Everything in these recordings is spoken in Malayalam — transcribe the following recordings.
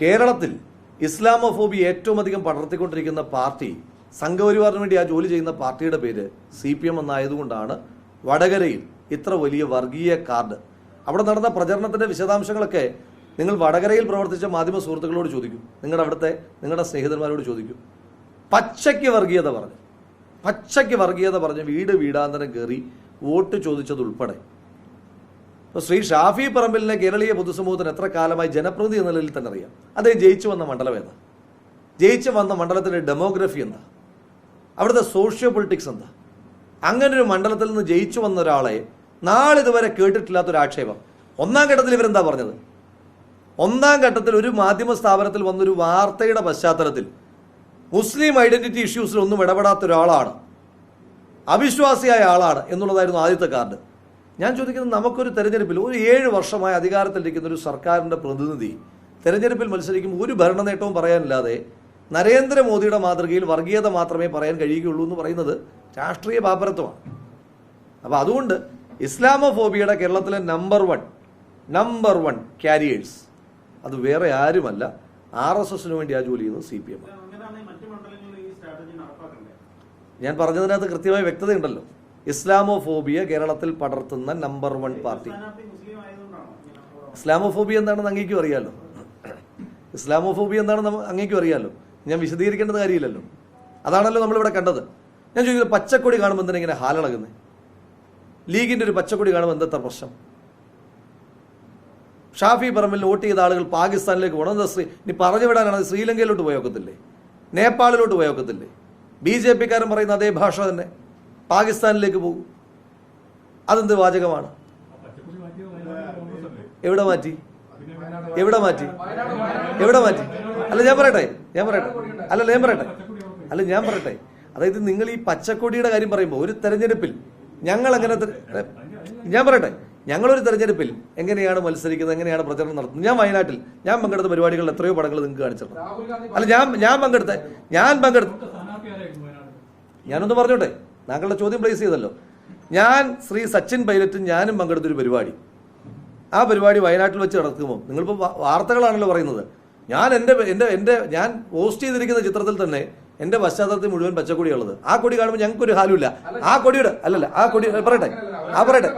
കേരളത്തിൽ ഇസ്ലാമോഫോബി ഏറ്റവും അധികം പടർത്തിക്കൊണ്ടിരിക്കുന്ന പാർട്ടി സംഘപരിവാറിന് വേണ്ടി ആ ജോലി ചെയ്യുന്ന പാർട്ടിയുടെ പേര് സി പി എം എന്നായതുകൊണ്ടാണ് വടകരയിൽ ഇത്ര വലിയ വർഗീയ കാർഡ്. അവിടെ നടന്ന പ്രചരണത്തിന്റെ വിശദാംശങ്ങളൊക്കെ നിങ്ങൾ വടകരയിൽ പ്രവർത്തിച്ച മാധ്യമ സുഹൃത്തുക്കളോട് ചോദിക്കും. നിങ്ങളുടെ അവിടുത്തെ നിങ്ങളുടെ സ്നേഹിതന്മാരോട് ചോദിക്കും. പച്ചയ്ക്ക് വർഗീയത പറഞ്ഞു പച്ചയ്ക്ക് വർഗീയത പറഞ്ഞ് വീട് വീടാന്തരം കയറി വോട്ട് ചോദിച്ചതുൾപ്പെടെ ഇപ്പോൾ ശ്രീ ഷാഫി പറമ്പിലിനെ കേരളീയ പൊതുസമൂഹത്തിന് എത്ര കാലമായി ജനപ്രതിനിധി എന്ന നിലയിൽ തന്നെ അറിയാം. അദ്ദേഹം ജയിച്ചു വന്ന മണ്ഡലം ഏതാ? ജയിച്ചു വന്ന മണ്ഡലത്തിന്റെ ഡെമോഗ്രഫി എന്താ? അവിടുത്തെ സോഷ്യോ പൊളിറ്റിക്സ് എന്താ? അങ്ങനെ ഒരു മണ്ഡലത്തിൽ നിന്ന് ജയിച്ചു വന്ന ഒരാളെ നാളിതുവരെ കേട്ടിട്ടില്ലാത്തൊരു ആക്ഷേപം. ഒന്നാം ഘട്ടത്തിൽ ഇവരെന്താ പറഞ്ഞത്? ഒന്നാം ഘട്ടത്തിൽ ഒരു മാധ്യമ സ്ഥാപനത്തിൽ വന്നൊരു വാർത്തയുടെ പശ്ചാത്തലത്തിൽ മുസ്ലിം ഐഡന്റിറ്റി ഇഷ്യൂസിൽ ഒന്നും ഇടപെടാത്ത ഒരാളാണ്. അവിശ്വാസിയായ ആളാണ് എന്നുള്ളതായിരുന്നു ആദ്യത്തെ കാർഡ്. ഞാൻ ചോദിക്കുന്നത് നമുക്കൊരു തെരഞ്ഞെടുപ്പിൽ ഒരു ഏഴ് വർഷമായി അധികാരത്തിലിരിക്കുന്ന ഒരു സർക്കാരിന്റെ പ്രതിനിധി തെരഞ്ഞെടുപ്പിൽ മത്സരിക്കുമ്പോൾ ഒരു ഭരണ നേട്ടവും പറയാനില്ലാതെ നരേന്ദ്രമോദിയുടെ മാതൃകയിൽ വർഗീയത മാത്രമേ പറയാൻ കഴിയുകയുള്ളൂ എന്ന് പറയുന്നത് രാഷ്ട്രീയ പാപ്പരത്വമാണ്. അപ്പോൾ അതുകൊണ്ട് ഇസ്ലാമോഫോബിയയുടെ കേരളത്തിലെ number one number one carriers അത് വേറെ ആരുമല്ല. ആർ എസ് എസിന് വേണ്ടി ആ ജോലി ചെയ്യുന്നത് സി പി എം ഞാൻ പറഞ്ഞതിനകത്ത് കൃത്യമായ വ്യക്തതയുണ്ടല്ലോ. ഇസ്ലാമോഫോബിയ കേരളത്തിൽ പടർത്തുന്ന നമ്പർ വൺ പാർട്ടി? ഇസ്ലാമോഫോബിയ എന്താണെന്ന് അങ്ങേക്കും അറിയാലോ. ഇസ്ലാമോഫോബിയ എന്താണെന്ന് അങ്ങേക്കും അറിയാലോ. ഞാൻ വിശദീകരിക്കേണ്ടത് കാര്യമില്ലല്ലോ. അതാണല്ലോ നമ്മളിവിടെ കണ്ടത്. ഞാൻ ചോദിക്കുന്നത് പച്ചക്കൊടി കാണുമ്പോൾ എന്തിനാ ഇങ്ങനെ ഹാലിളകുന്നത് ലീഗിന്റെ ഒരു പച്ചക്കൊടി കാണുമ്പോൾ എന്താ പ്രശ്നം? ഷാഫി പറമ്പിൽ വോട്ട് ചെയ്ത ആളുകൾ പാകിസ്ഥാനിലേക്ക് പോകണം എന്താ ശ്രീ ഇനി പറഞ്ഞു വിടാനാണ് ശ്രീലങ്കയിലോട്ട് പോയോക്കത്തില്ലേ നേപ്പാളിലോട്ട് പോയോക്കത്തില്ലേ ബി ജെ പിക്കാരൻ പറയുന്ന അതേ ഭാഷ തന്നെ. പാകിസ്ഥാനിലേക്ക് പോകും. അതെന്ത് വാചകമാണ്? എവിടെ മാറ്റി? എവിടെ മാറ്റി? എവിടെ മാറ്റി? അല്ല ഞാൻ പറയട്ടെ ഞാൻ പറയട്ടെ. അല്ല ഞാൻ പറയട്ടെ. അല്ല ഞാൻ പറയട്ടെ. അതായത് നിങ്ങൾ ഈ പച്ചക്കൊടിയുടെ കാര്യം പറയുമ്പോൾ ഒരു തെരഞ്ഞെടുപ്പിൽ ഞങ്ങൾ എങ്ങനെ ഞാൻ പറയട്ടെ. ഞങ്ങളൊരു തെരഞ്ഞെടുപ്പിൽ എങ്ങനെയാണ് മത്സരിക്കുന്നത് എങ്ങനെയാണ് പ്രചരണം നടത്തുന്നത്? ഞാൻ വയനാട്ടിൽ ഞാൻ പങ്കെടുത്ത പരിപാടികളിൽ എത്രയോ പടങ്ങൾ നിങ്ങൾക്ക് കാണിച്ചിട്ടുണ്ട്. അല്ല ഞാൻ ഞാൻ പങ്കെടുത്ത ഞാൻ പങ്കെടുത്ത ഞാനൊന്ന് പറഞ്ഞോട്ടെ. താങ്കളുടെ ചോദ്യം പ്ലേസ് ചെയ്തല്ലോ. ഞാൻ ശ്രീ സച്ചിൻ പൈലറ്റും ഞാനും പങ്കെടുത്തൊരു പരിപാടി. ആ പരിപാടി വയനാട്ടിൽ വെച്ച് നടക്കുമ്പോൾ നിങ്ങളിപ്പോൾ വാർത്തകളാണല്ലോ പറയുന്നത്. ഞാൻ എന്റെ എന്റെ എന്റെ ഞാൻ പോസ്റ്റ് ചെയ്തിരിക്കുന്ന ചിത്രത്തിൽ തന്നെ എന്റെ പശ്ചാത്തലത്തിൽ മുഴുവൻ പച്ചക്കൊടിയുള്ളത് ആ കൊടി കാണുമ്പോൾ ഞങ്ങൾക്ക് ഒരു ഹാലുമില്ല. ആ കൊടിയുടെ അല്ലല്ല ആ കൊടി പറയട്ടെ. ആ പറയട്ടെ.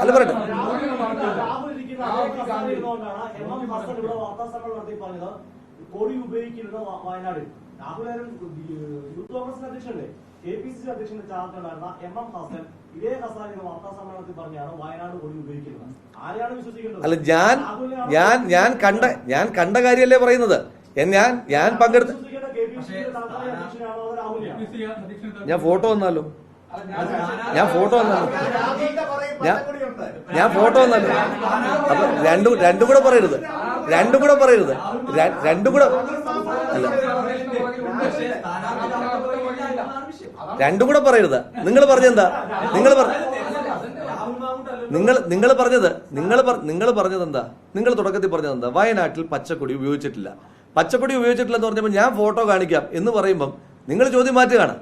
അല്ല പറയട്ടെ. രാഹുൽ കോടി ഉപയോഗിക്കരുത് വ- വയനാടിൽ രാഹുലാരും യൂത്ത് കോൺഗ്രസിന്റെ അധ്യക്ഷനല്ലേ? കെ പി സി സി അധ്യക്ഷന്റെ ചാർജുണ്ടായിരുന്ന എം എം ഹസൻ ഇതേ കസാരയിൽ വാർത്താ സമ്മേളനത്തിൽ പറഞ്ഞാണ് വയനാട് കോടി ഉപയോഗിക്കുന്നത്. ആരെയാണ് വിശ്വസിക്കേണ്ടത്? അല്ല ഞാൻ ഞാൻ ഞാൻ കണ്ട ഞാൻ കണ്ട കാര്യമല്ലേ പറയുന്നത്? ഞാൻ ഞാൻ പങ്കെടുത്ത ഞാൻ ഫോട്ടോ വന്നാലോ ഞാൻ ഫോട്ടോ വന്നാലോ ഞാൻ ഞാൻ ഫോട്ടോ വന്നാലോ അപ്പൊ രണ്ടും രണ്ടും കൂടെ പറയരുത്. രണ്ടും കൂടെ പറയരുത്. രണ്ടും കൂടെ അല്ല. രണ്ടും കൂടെ പറയരുത്. നിങ്ങൾ പറഞ്ഞെന്താ? നിങ്ങൾ നിങ്ങൾ നിങ്ങൾ പറഞ്ഞത് നിങ്ങൾ നിങ്ങൾ പറഞ്ഞത് എന്താ നിങ്ങൾ തുടക്കത്തിൽ പറഞ്ഞത് എന്താ വയനാട്ടിൽ പച്ചക്കൊടി ഉപയോഗിച്ചിട്ടില്ല. പച്ചക്കൊടി ഉപയോഗിച്ചിട്ടില്ല എന്ന് പറഞ്ഞപ്പോൾ ഞാൻ ഫോട്ടോ കാണിക്കാം എന്ന് പറയുമ്പം നിങ്ങൾ ചോദ്യം മാറ്റുകയാണ്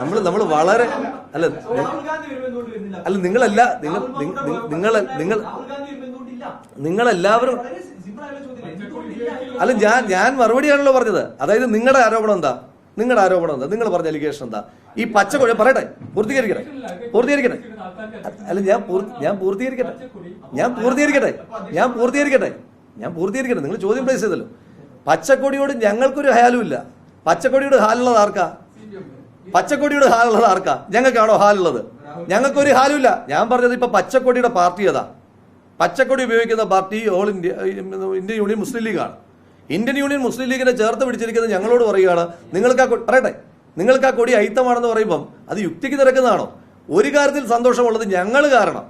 നമ്മൾ നമ്മൾ വളരെ അല്ല അല്ല നിങ്ങളല്ല നിങ്ങൾ നിങ്ങൾ നിങ്ങൾ നിങ്ങളെല്ലാവരും അല്ല ഞാൻ ഞാൻ മറുപടിയാണല്ലോ പറഞ്ഞത്. അതായത് നിങ്ങളുടെ ആരോപണം എന്താ? നിങ്ങളുടെ ആരോപണം എന്താ? നിങ്ങൾ പറഞ്ഞ അലിഗേഷൻ എന്താ? ഈ പച്ചക്കൊടി പറയട്ടെ പൂർത്തീകരിക്കട്ടെ. പൂർത്തീകരിക്കട്ടെ. അല്ല ഞാൻ ഞാൻ പൂർത്തീകരിക്കട്ടെ. ഞാൻ പൂർത്തീകരിക്കട്ടെ. ഞാൻ പൂർത്തീകരിക്കട്ടെ. ഞാൻ പൂർത്തീകരിക്കട്ടെ. നിങ്ങൾ ചോദ്യം പ്ലേസ് ചെയ്തല്ലോ. പച്ചക്കൊടിയോട് ഞങ്ങൾക്കൊരു ഹാലുമില്ല പച്ചക്കൊടിയുടെ ഹാലുള്ളത് ആർക്കാ? പച്ചക്കൊടിയുടെ ഹാലുള്ളത് ആർക്കാ? ഞങ്ങൾക്കാണോ ഹാലുള്ളത്? ഞങ്ങൾക്കൊരു ഹാലുമില്ല. ഞാൻ പറഞ്ഞത് ഇപ്പൊ പച്ചക്കൊടിയുടെ പാർട്ടി ഏതാ? പച്ചക്കൊടി ഉപയോഗിക്കുന്ന party all India Indian union Muslim ലീഗാണ്. Indian union Muslim ലീഗിനെ ചേർത്ത് പിടിച്ചിരിക്കുന്നത് ഞങ്ങളോട് പറയുകയാണ്. നിങ്ങൾക്ക് ആ പറയട്ടെ. നിങ്ങൾക്ക് ആ കൊടി അയിത്തമാണെന്ന് പറയുമ്പം അത് യുക്തിക്ക് തിരക്കുന്നതാണോ? ഒരു കാര്യത്തിൽ സന്തോഷമുള്ളത് ഞങ്ങൾ കാരണം.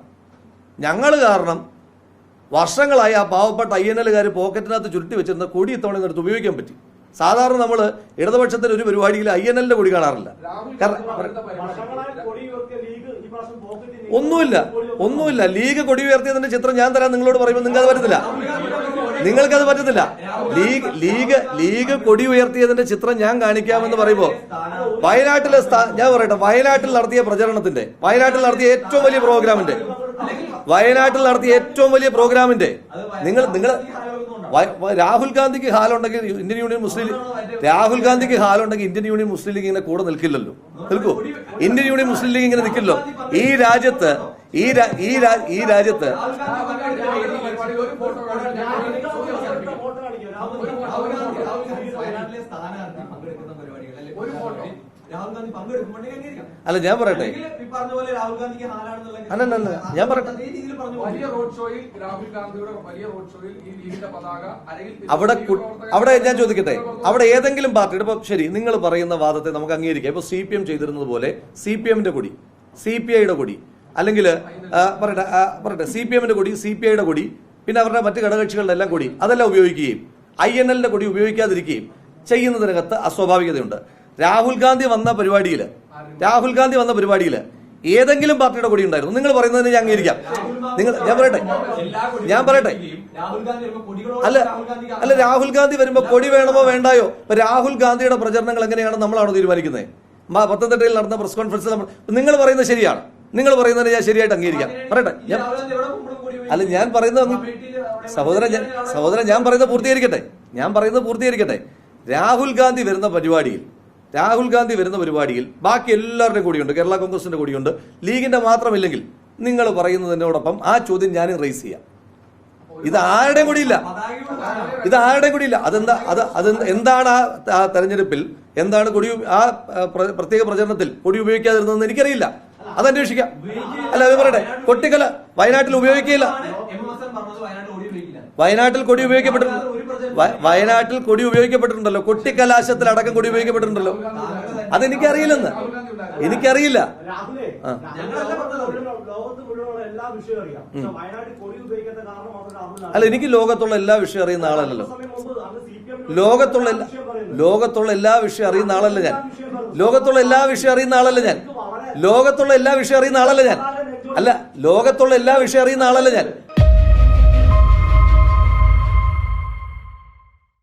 ഞങ്ങൾ കാരണം വർഷങ്ങളായി ആ പാവപ്പെട്ട ഐ എൻ എല്ലുകാർ പോക്കറ്റിനകത്ത് ചുരുട്ടി വെച്ചിരുന്ന കൊടി ഇത്തവണ എടുത്ത് ഉപയോഗിക്കാൻ പറ്റി. സാധാരണ നമ്മൾ ഇടതുപക്ഷത്തിൽ ഒരു പരിപാടിയിൽ ഐ എൻ എല്ലിന്റെ കൊടി കാണാറില്ല. കാരണം വർഷങ്ങളായി കൊടി ഉയർത്തിയ ലീഗ് ഈ പ്രാവശ്യം പോക്കറ്റിൽ ഒന്നുമില്ല. ഒന്നുമില്ല. ലീഗ് കൊടി ഉയർത്തിയതിന്റെ ചിത്രം ഞാൻ തരാൻ നിങ്ങളോട് പറയുമ്പോൾ നിങ്ങൾക്ക് അത് പറ്റത്തില്ല നിങ്ങൾക്കത് പറ്റത്തില്ല. ലീഗ് ലീഗ് ലീഗ് കൊടി ഉയർത്തിയതിന്റെ ചിത്രം ഞാൻ കാണിക്കാമെന്ന് പറയുമ്പോൾ വയനാട്ടിലെ ഞാൻ പറയട്ടെ വയനാട്ടിൽ നടത്തിയ പ്രചരണത്തിന്റെ വയനാട്ടിൽ നടത്തിയ ഏറ്റവും വലിയ പ്രോഗ്രാമിന്റെ വയനാട്ടിൽ നടത്തിയ ഏറ്റവും വലിയ പ്രോഗ്രാമിന്റെ നിങ്ങൾ നിങ്ങൾ രാഹുൽ ഗാന്ധിക്ക് ഹാലുണ്ടെങ്കിൽ ഇന്ത്യൻ യൂണിയൻ മുസ്ലിം രാഹുൽ ഗാന്ധിക്ക് ഹാലുണ്ടെങ്കിൽ ഇന്ത്യൻ യൂണിയൻ മുസ്ലിം ലീഗ് ഇങ്ങനെ കൂടെ നിൽക്കില്ലല്ലോ. നിൽക്കൂ. ഇന്ത്യൻ യൂണിയൻ മുസ്ലിം ലീഗ് ഇങ്ങനെ നിൽക്കില്ലോ ഈ രാജ്യത്ത് ഈ ഈ രാജ്യത്ത് വയനാട്ടിലെ സ്ഥാനാർത്ഥി പങ്കെടുക്കുന്ന പരിപാടികൾ. അല്ലെ? ഒരു ഫോട്ടോ. രാഹുൽ ഗാന്ധി പങ്കെടുക്കുമ്പോഴേ അല്ല ഞാൻ പറയട്ടെ. പറഞ്ഞ പോലെ രാഹുൽ ഗാന്ധിക്ക് ഹാലാണെന്നുള്ള ഞാൻ പറയട്ടെ. വലിയ റോഡ് ഷോയിൽ രാഹുൽ ഗാന്ധിയുടെ വലിയ റോഡ് ഷോയിൽ ഈ ലീഗിന്റെ പതാക അവിടെ അവിടെ ഞാൻ ചോദിക്കട്ടെ. അവിടെ ഏതെങ്കിലും പാർട്ടിയുടെ ഇപ്പൊ ശരി നിങ്ങൾ പറയുന്ന വാദത്തെ നമുക്ക് അംഗീകരിക്കാം. ഇപ്പൊ സി പി എം ചെയ്തിരുന്നത് പോലെ സി പി എമ്മിന്റെ കൊടി സി പി ഐയുടെ കൊടി അല്ലെങ്കിൽ പറയട്ടെ പറയട്ടെ സി പി എമ്മിന്റെ കൊടി സി പി ഐയുടെ കൊടി പിന്നെ അവരുടെ മറ്റ് ഘടകകക്ഷികളുടെ എല്ലാം കൂടി അതെല്ലാം ഉപയോഗിക്കുകയും ഐ എൻ എല്ലിന്റെ കൂടി ഉപയോഗിക്കാതിരിക്കുകയും ചെയ്യുന്നതിനകത്ത് അസ്വാഭാവികതയുണ്ട്. രാഹുൽ ഗാന്ധി വന്ന പരിപാടിയിൽ രാഹുൽ ഗാന്ധി വന്ന പരിപാടിയിൽ ഏതെങ്കിലും പാർട്ടിയുടെ കൂടി ഉണ്ടായിരുന്നു. നിങ്ങൾ പറയുന്നതിന് ഞാൻ അംഗീകരിക്കാം. നിങ്ങൾ ഞാൻ പറയട്ടെ. ഞാൻ പറയട്ടെ. വരുമ്പോൾ അല്ല അല്ല രാഹുൽ ഗാന്ധി വരുമ്പോ കൊടി വേണമോ വേണ്ടായോ? ഇപ്പൊ രാഹുൽ ഗാന്ധിയുടെ പ്രചരണങ്ങൾ എങ്ങനെയാണ് നമ്മളാണോ തീരുമാനിക്കുന്നത്? പത്തനംതിട്ടയിൽ നടന്ന പ്രസ് കോൺഫറൻസിൽ നമ്മൾ നിങ്ങൾ പറയുന്നത് ശരിയാണ്. നിങ്ങൾ പറയുന്നതിന് ഞാൻ ശരിയായിട്ട് അംഗീകരിക്കാം. പറയട്ടെ. ഞാൻ അല്ല ഞാൻ പറയുന്നത് സഹോദരൻ സഹോദരൻ ഞാൻ പറയുന്നത് പൂർത്തീകരിക്കട്ടെ. ഞാൻ പറയുന്നത് പൂർത്തീകരിക്കട്ടെ. രാഹുൽ ഗാന്ധി വരുന്ന പരിപാടിയിൽ രാഹുൽ ഗാന്ധി വരുന്ന പരിപാടിയിൽ ബാക്കി എല്ലാവരുടെയും കൂടിയുണ്ട്. കേരള കോൺഗ്രസിന്റെ കൂടിയുണ്ട്. ലീഗിന്റെ മാത്രമില്ലെങ്കിൽ നിങ്ങൾ പറയുന്നതിനോടൊപ്പം ആ ചോദ്യം ഞാൻ റേസ് ചെയ്യാം. ഇത് ആരുടെയും കൂടി ഇല്ല ഇത് ആരുടെയും കൂടി ഇല്ല അതെന്താ അത് അത് എന്താണ് ആ തെരഞ്ഞെടുപ്പിൽ എന്താണ് കൊടി ആ, പ്രത്യേക പ്രചരണത്തിൽ കൊടി ഉപയോഗിക്കാതിരുന്നതെന്ന് എനിക്കറിയില്ല. അത് അന്വേഷിക്കാം അല്ല അത് പറയട്ടെ. കൊട്ടിക്കല വയനാട്ടിൽ ഉപയോഗിക്കില്ല. വയനാട്ടിൽ കൊടി ഉപയോഗിക്കപ്പെട്ടിട്ടുണ്ട്. വയനാട്ടിൽ കൊടി ഉപയോഗിക്കപ്പെട്ടിട്ടുണ്ടല്ലോ. കൊട്ടിക്കലാശത്തിൽ അടക്കം കൊടി ഉപയോഗിക്കപ്പെട്ടിട്ടുണ്ടല്ലോ. അതെനിക്കറിയില്ലെന്ന്. എനിക്കറിയില്ല. അല്ല എനിക്ക് ലോകത്തുള്ള എല്ലാ വിഷയം അറിയുന്ന ആളല്ലല്ലോ. ലോകത്തുള്ള എല്ലാ- ലോകത്തുള്ള എല്ലാ വിഷയം അറിയുന്ന ആളല്ല ഞാൻ. ലോകത്തുള്ള എല്ലാ വിഷയം അറിയുന്ന ആളല്ല ഞാൻ. ലോകത്തുള്ള എല്ലാ വിഷയം അറിയുന്ന ആളല്ല ഞാൻ. അല്ല ലോകത്തുള്ള എല്ലാ വിഷയം അറിയുന്ന ആളല്ല ഞാൻ.